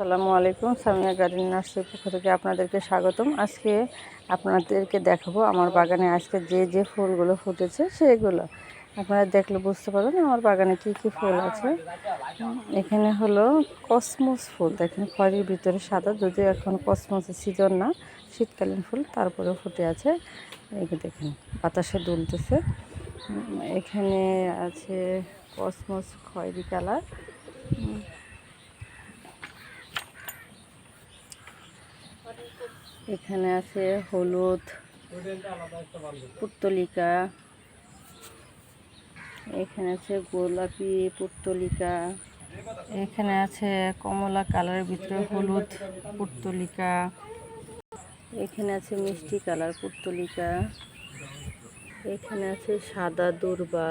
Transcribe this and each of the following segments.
আসসালামু আলাইকুম, সামিয়া গার্ডেন নার্সারির পক্ষ থেকে আপনাদেরকে স্বাগতম। আজকে আপনাদেরকে দেখাবো আমার বাগানে আজকে যে যে ফুলগুলো ফুটেছে সেগুলো। আপনারা দেখলে বুঝতে পারবেন আমার বাগানে কি কি ফুল আছে। এখানে হলো কসমস ফুল, দেখেন খড়ির ভিতরে সাদা, যদিও এখন কসমসের সিজন না, শীতকালীন ফুল, তারপরেও ফুটে আছে। যে দেখেন, বাতাসে দুলতেছে। এখানে আছে কসমস খয়েরি কালার। এখানে আছে হলুদ, পুত্তলিকা, এখানে আছে গোলাপি পুত্তলিকা, এখানে আছে কমলা কালারের ভিতরে হলুদ পুত্তলিকা, এখানে আছে মিষ্টি কালার পুত্তলিকা, এখানে আছে সাদা দুর্বা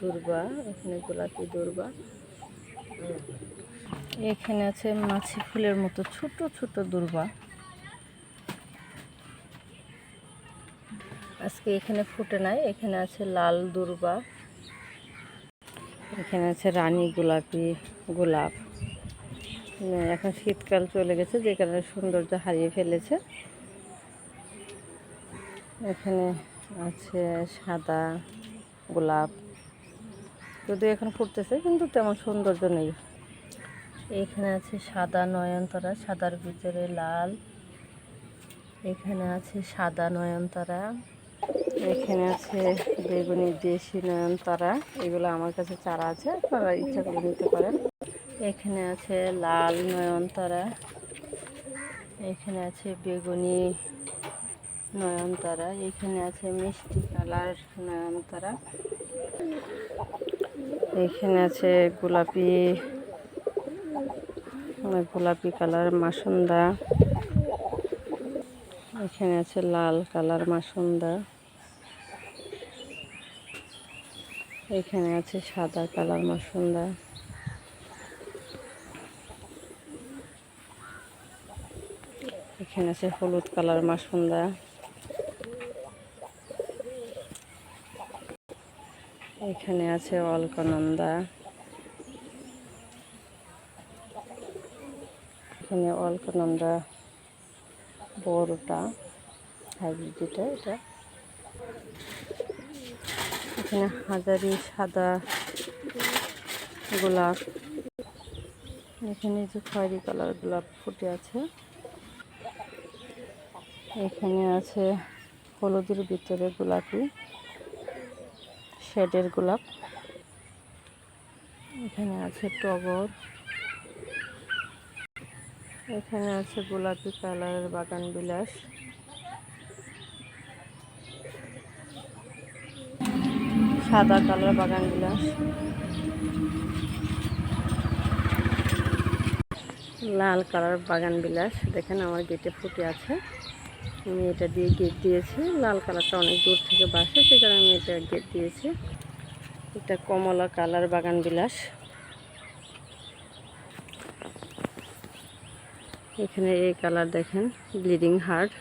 দুর্বা, এখানে গোলাপি দুর্বা। এখানে আছে মাছি ফুলের মতো ছোট ছোট দুর্বা। আজকে এখানে ফুটে নাই, এখানে আছে লাল দুর্বা। এখানে আছে রানী গোলাপি গোলাপ। এখন শীতকাল চলে গেছে, যে কারণে সৌন্দর্য হারিয়ে ফেলেছে। এখানে আছে সাদা গোলাপ। যদিও এখন ফুটতেছে, কিন্তু তেমন সৌন্দর্য নেই। এখানে আছে সাদা নয়নতারা, সাদার ভিতরে লাল। এখানে আছে সাদা নয়নতারা, এখানে আছে বেগুনি দেশি নয়নতারা। এগুলো আমার কাছে চারা আছে, আপনারা ইচ্ছা করে নিতে পারেন। এখানে আছে লাল নয়নতারা, এখানে আছে বেগুনি নয়নতারা, এখানে আছে মিষ্টি কালার নয়নতারা, এখানে আছে গোলাপি গোলাপি কালার মাসুন্দা। এখানে আছে লাল কালার মাসুন্দা। এখানে আছে সাদা কালার মাসুন্দা। এখানে আছে হলুদ কালার মাসুন্দা। এখানে আছে অলকানন্দা। এখানে অলকানন্দা বড়টা হাইব্রিড যেটা, এটা। এখানে হাজারি সাদা গোলাপ। এখানে যে খয়েরি কালার গোলাপ ফুটে আছে। এখানে আছে হলুদের ভিতরে গোলাপি, শেডের গোলাপ। এখানে আছে টগর। এখানে আছে গোলাপি কালারের বাগান বিলাস। সাদা কালার বাগান বিলাস। লাল কালার বাগান বিলাস। দেখেন আমার গেটে ফুটে আছে। আমি এটা দিয়ে গেট দিয়েছি। লাল কালারটা অনেক দূর থেকে বাসে, সে কারণে আমি এটা গেট দিয়েছি। এটা কমলা কালার বাগান বিলাস। এখানে এই কালার দেখেন, ব্লিডিং হার্ট,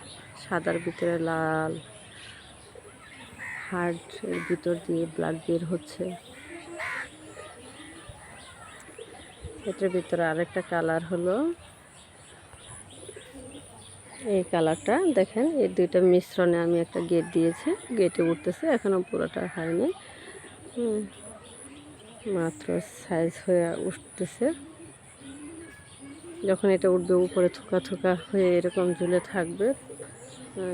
সাদার ভিতরে লাল হার্ট এর ভিতর দিয়ে ব্লাড বের হচ্ছে। এটার ভিতরে আরেকটা কালার হলো। এই কালারটা দেখেন, এই দুইটা মিশ্রণে আমি একটা গেট দিয়েছি, গেটে উঠতেছে এখনও পুরোটা হয়নি মাত্র সাইজ হয়ে উঠতেছে। যখন এটা উঠবে উপরে থোকা থোকা হয়ে এরকম ঝুলে থাকবে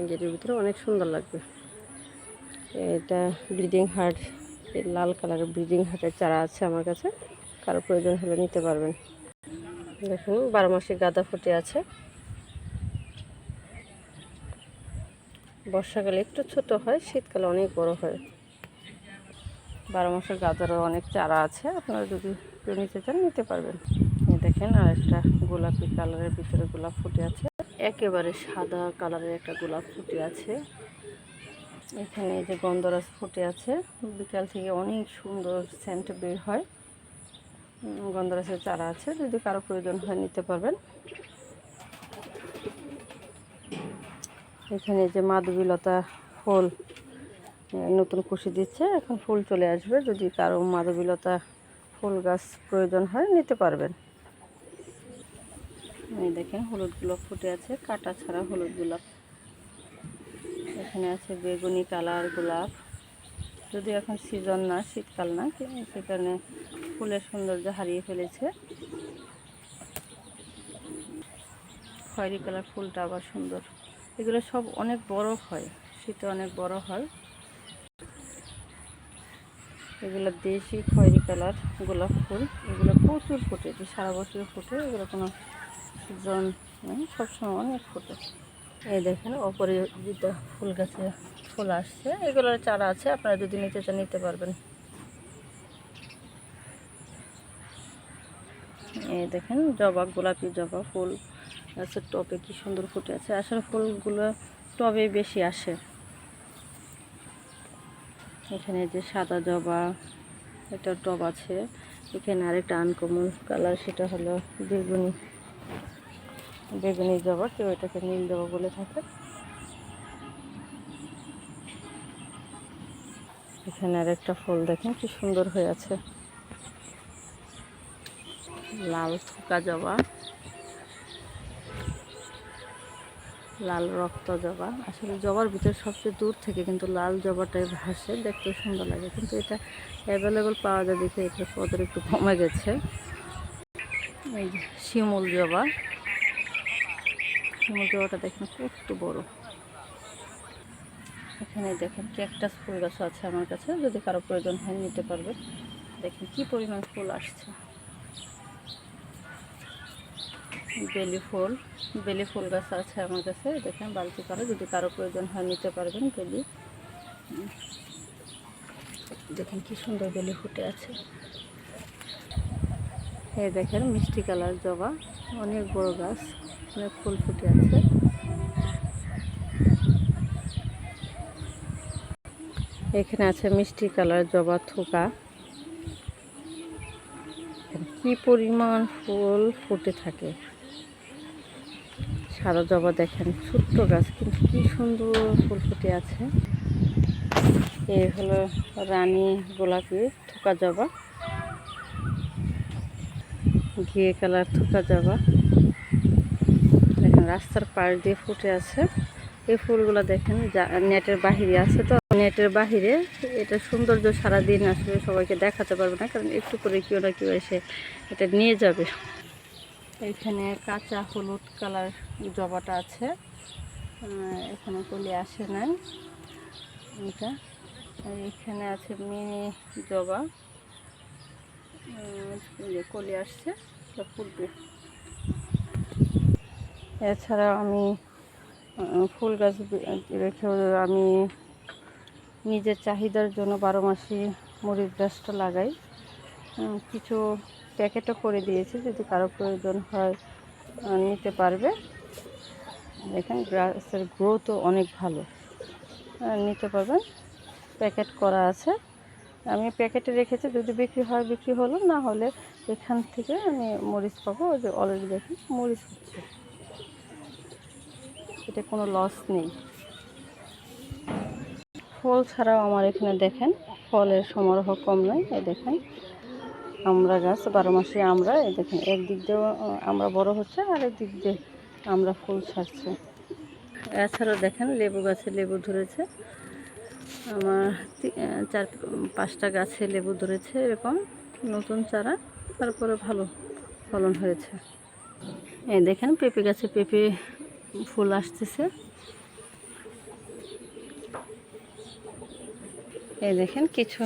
গেটের ভিতরে অনেক সুন্দর লাগবে। এটা ব্লিডিং হার্ট লাল কালারের ব্লিডিং হার্টের চারা আছে আমার কাছে, কারও প্রয়োজন হলে নিতে পারবেন। দেখুন, বারো মাসে গাঁদা ফুটে আছে। বর্ষাকালে একটু ছোট হয়, শীতকালে অনেক বড় হয়। বারো মাসের গাঁদারও অনেক চারা আছে, আপনারা যদি নিতে চান, নিতে পারবেন। দেখেন, আর একটা গোলাপি কালারের ভিতরে গোলাপ ফুটে আছে। একেবারে সাদা কালারের একটা গোলাপ ফুটে আছে। এখানে এই যে গন্ধরাজ ফুটে আছে। বিকাল থেকে অনেক সুন্দর সেন্ট বের হয়। গন্ধরাজের চারা আছে। যদি কারও প্রয়োজন হয় নিতে পারবেন। এখানে যে মাধবীলতা ফুল নতুন কুশি দিচ্ছে। এখন ফুল চলে আসবে। যদি কারও মাধবীলতা ফুল গাছ প্রয়োজন হয় নিতে পারবেন। এই দেখেন হলুদ গোলাপ ফুটে আছে, কাটা ছাড়া হলুদ গোলাপ এখানে আছে বেগুনি কালার গোলাপ। যদি এখন সিজন না, শীতকাল না সে- সেখানে ফুলের সৌন্দর্য হারিয়ে ফেলেছে। খয়েরি কালার ফুলটা আবার সুন্দর। এগুলো সব অনেক বড় হয়, শীতে অনেক বড় হয়। এগুলো দেশি খয়েরি কালার গোলাপ ফুল। এগুলো প্রচুর ফোটে, সারা বছর ফোটে, এগুলো কোনো সিজন নেই সবসময় অনেক ফোটে। এই দেখেন অপরাজিতা ফুল গাছে ফুল আসছে। এগুলোর চারা আছে, আপনারা যদি নিতে চান, নিতে পারবেন। এই দেখেন, জবা, গোলাপি জবা ফুল গাছের টবে কি সুন্দর ফুটে আছে। আসলে ফুলগুলো টবে বেশি আসে। এখানে যে সাদা জবা, একটা টব আছে। এখানে আরেকটা আনকমন কালার, সেটা হলো বেগুনি। বেগুনি জবা, কেউ এটাকে নীল জবা বলে থাকে। এখানে আরেকটা ফুল দেখেন, কি সুন্দর হয়ে আছে। লাল থোকা জবা, লাল রক্ত জবা। আসলে জবার ভিতরে সবচেয়ে দূর থেকে কিন্তু লাল জবাটাই ভাসে, দেখতে সুন্দর লাগে। কিন্তু এটা অ্যাভেলেবল পাওয়া যায় দেখে এটা ওদের একটু কমে গেছে। এই শিমুল জবা। জবাটা দেখেন কত বড়। এখানে দেখেন ক্যাকটাস ফুল গাছ আছে আমার কাছে, যদি কারও প্রয়োজন হয় নিতে পারবেন দেখেন কি পরিমাণ ফুল আসছে। বেলি ফুল বেলি ফুল গাছ আছে আমার কাছে, দেখেন বালতি করে, যদি কারও প্রয়োজন হয় নিতে পারবেন বেলি। দেখেন কি সুন্দর বেলি ফুটে আছে। এই দেখেন মিষ্টি কালার জবা, অনেক বড় গাছ। অনেক ফুল ফুটে আছে। এখানে আছে মিষ্টি কালার জবা থোকা। কি পরিমাণ ফুল ফুটে থাকে। সাদা জবা দেখেন, ছোট্ট গাছ, কিন্তু কি সুন্দর ফুল ফুটে আছে। এই হলো রানী গোলাপি থোকা জবা। ঘিয়ে কালার থোকা জবা। রাস্তার পাশ দিয়ে ফুটে আছে। এই ফুলগুলো দেখেন নেটের বাহিরে আছে তো। নেটের বাহিরে এটা সৌন্দর্য সারাদিন আসলে সবাইকে দেখাতে পারবে না, কারণ একটু করে কেউ না কেউ এসে এটা নিয়ে যাবে। এখানে কাঁচা হলুদ কালার জবাটা আছে। এখানে কলি আসে নাই। এটা, আর এখানে আছে মিনি জবা। কলি আসছে ফুটবে এছাড়া আমি ফুল গাছ রেখেও আমি নিজের চাহিদার জন্য বারো মাসি মরিচ গাছটা লাগাই। কিছু প্যাকেটও করে দিয়েছি, যদি কারও প্রয়োজন হয় নিতে পারবে। দেখেন, গাছের গ্রোথও অনেক ভালো। নিতে পারবেন, প্যাকেট করা আছে। আমি প্যাকেটে রেখেছি, যদি বিক্রি হয়, বিক্রি হলো, না হলে এখান থেকে আমি মরিচ পাবো যে অলরেডি দেখেন, মরিচ হচ্ছে। এটা কোনো লস নেই। ফল ছাড়াও আমার এখানে দেখেন, ফলের সমারোহ কম নয়, এই দেখেন। আমরা গাছ, বারো মাসে আমরা, এই দেখেন, একদিক দিয়েও আমরা বড় হচ্ছে, আর একদিক দিয়ে আমরা ফুল ছাড়ছে। এছাড়াও দেখেন, লেবু গাছে লেবু ধরেছে। আমার চার, পাঁচটা গাছে লেবু ধরেছে এরকম, নতুন চারা, তারপরে ভালো ফলন হয়েছে। এই দেখেন, পেঁপে গাছে পেঁপে ফুল আসতেছে। এই দেখেন কিছু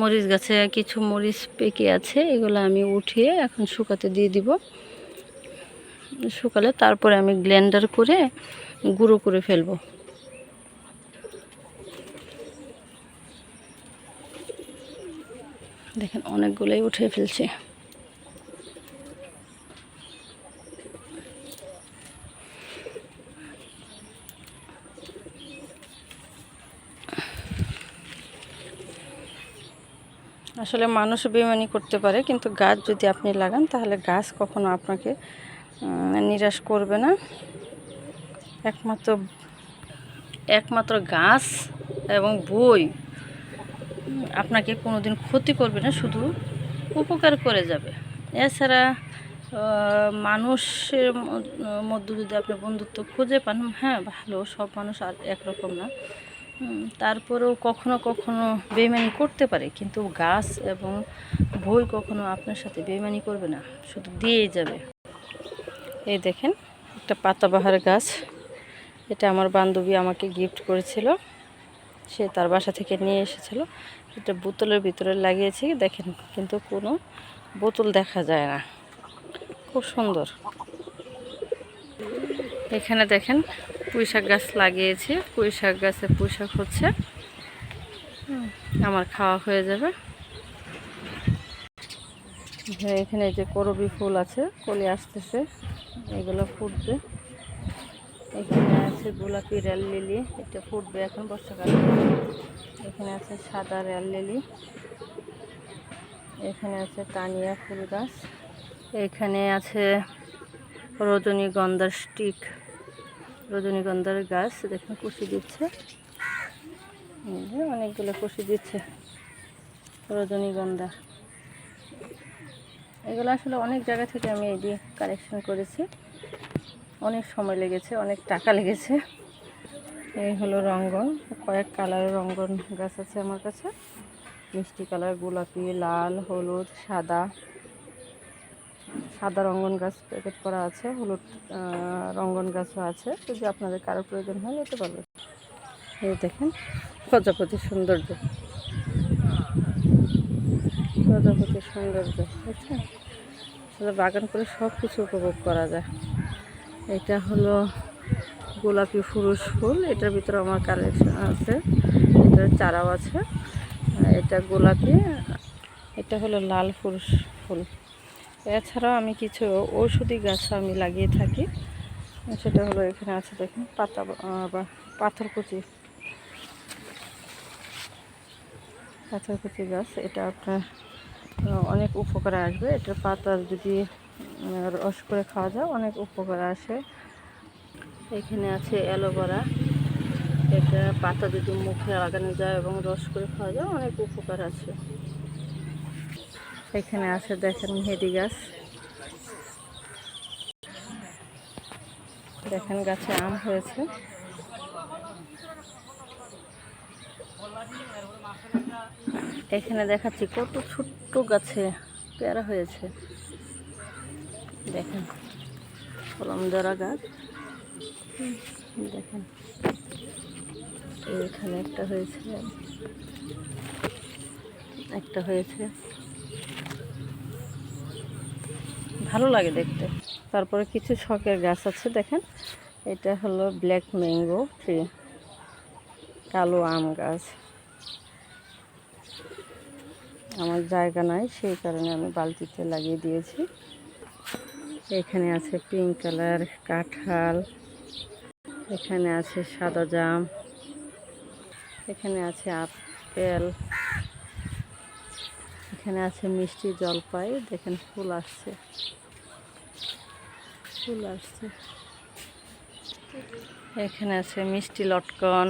মরিচ গাছে কিছু মরিচ পেকে আছে, এগুলো আমি উঠিয়ে এখন শুকাতে দিয়ে দিব। শুকালে তারপরে আমি ব্লেন্ডার করে গুঁড়ো করে ফেলব। দেখেন অনেকগুলোই উঠে ফেলছে। আসলে মানুষ বেমানি করতে পারে, কিন্তু গাছ যদি আপনি লাগান, তাহলে গাছ কখনো আপনাকে নিরাশ করবে না। একমাত্র একমাত্র গাছ এবং বই আপনাকে কোনোদিন ক্ষতি করবে না, শুধু উপকার করে যাবে। এছাড়া মানুষের মধ্যে যদি আপনি বন্ধুত্ব খুঁজে পান হ্যাঁ ভালো, সব মানুষ আর একরকম না। তারপরেও কখনো কখনো বেমানি করতে পারে, কিন্তু গাছ এবং বই কখনো আপনার সাথে বেমানি করবে না, শুধু দিয়েই যাবে। এই দেখেন, একটা পাতাবাহার গাছ, এটা আমার বান্ধবী আমাকে গিফট করেছিল, সে তার বাসা থেকে নিয়ে এসেছিল, এটা বোতলের ভিতরে লাগিয়েছি, দেখেন কিন্তু কোনো বোতল দেখা যায় না, খুব সুন্দর। এখানে দেখেন পুঁইশাক গাছ লাগিয়েছি পুঁইশাক গাছে পুঁইশাক হচ্ছে। আমার খাওয়া হয়ে যাবে। হ্যাঁ, এখানে যে করবি ফুল আছে কলি আসতেছে এগুলো ফুটবে। এখানে আছে গোলাপি রেল লিলি এটা ফুটবে এখন বর্ষাকালে। এখানে আছে সাদা রেল লিলি। এখানে আছে তানিয়া ফুল গাছ। এখানে আছে রজনীগন্ধার স্টিক। রজনীগন্ধার গাছ, দেখুন কুশি দিচ্ছে। অনেকগুলো কুশি দিচ্ছে রজনীগন্ধা। এগুলো আসলে অনেক জায়গা থেকে আমি এই দিয়ে কালেকশন করেছি। অনেক সময় লেগেছে, অনেক টাকা লেগেছে। এই হলো রঙ্গন, কয়েক কালারের রঙ্গন গাছ আছে আমার কাছে। মিষ্টি কালার গোলাপি, লাল, হলুদ, সাদা। সাদা রঙ্গন গাছ প্যাকেট করা আছে, হলুদ রঙ্গন গাছও আছে। যদি আপনাদের কারোর প্রয়োজন হয়, নিতে পারবেন। এই দেখেন, প্রজাপতির সৌন্দর্য। প্রজাপতির সৌন্দর্য, বুঝছেন? বাগান করে সব কিছু উপভোগ করা যায়। এটা হলো গোলাপি ফুরুষ ফুল, এটার ভিতরে আমার কালেকশন আছে। এটার চারাও আছে। এটা গোলাপি, এটা হলো লাল ফুরুষ ফুল। এছাড়াও আমি কিছু ঔষধি গাছ আমি লাগিয়ে থাকি। সেটা হলো এখানে আছে দেখুন, পাতা বা পাথরকুচি। পাথরকুচি গাছ, এটা আপনার অনেক উপকারে আসবে। এটার পাতা যদি রস করে খাওয়া যায়, অনেক উপকার আসে। এখানে আছে অ্যালোভেরা। এটা পাতা যদি মুখে লাগানো যায় এবং রস করে খাওয়া যায়, অনেক উপকার আছে। এখানে আছে দেখেন মেহেদি গাছ। দেখেন গাছে আম হয়েছে। এখানে দেখাচ্ছি কত ছোট্ট গাছে পেয়ারা হয়েছে। দেখেন, কলম ধরা গাছ। দেখেন, এখানে একটা হয়েছে একটা হয়েছে। ভালো লাগে দেখতে। তারপরে কিছু শখের গাছ আছে, দেখেন। এটা হলো ব্ল্যাক ম্যাঙ্গো ট্রি, কালো আম গাছ। আমার জায়গা নাই, সেই কারণে আমি বালতিতে লাগিয়ে দিয়েছি। এখানে আছে পিঙ্ক কালার, কাঁঠাল। এখানে আছে সাদা জাম। এখানে আছে আপেল। এখানে আছে মিষ্টি জলপাই, দেখেন ফুল আসছে। ফুল আসছে। এখানে আছে মিষ্টি লটকন।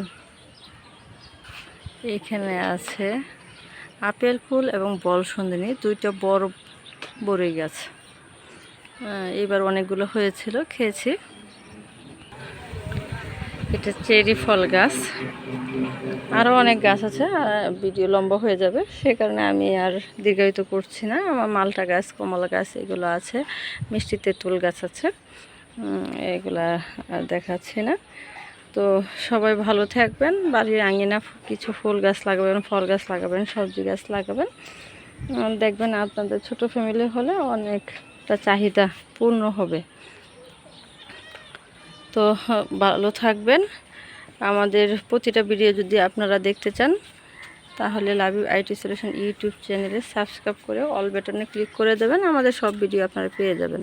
এখানে আছে আপেল ফুল এবং বল সন্দিনী, দুইটা বড় বড়ই গাছ। এবার অনেকগুলো হয়েছিল, খেয়েছি। এটা চেরি ফল গাছ। আরও অনেক গাছ আছে ভিডিও লম্বা হয়ে যাবে। সে কারণে আমি আর দীর্ঘায়িত করছি না। আমার মালটা গাছ, কমলা গাছ, এগুলো আছে। মিষ্টি তেঁতুল গাছ আছে। এগুলা আর দেখাচ্ছি না। তো সবাই ভালো থাকবেন। বাড়ির আঙিনা কিছু ফুল গাছ লাগাবেন, ফল গাছ লাগাবেন, সবজি গাছ লাগাবেন। দেখবেন আপনাদের ছোট ফ্যামিলি হলে অনেকটা চাহিদা পূর্ণ হবে। তো ভালো থাকবেন। আমাদের প্রতিটা ভিডিও যদি আপনারা দেখতে চান, তাহলে love you IT solution YouTube চ্যানেলে সাবস্ক্রাইব করে অল বাটনে ক্লিক করে দেবেন। আমাদের সব ভিডিও আপনারা পেয়ে যাবেন।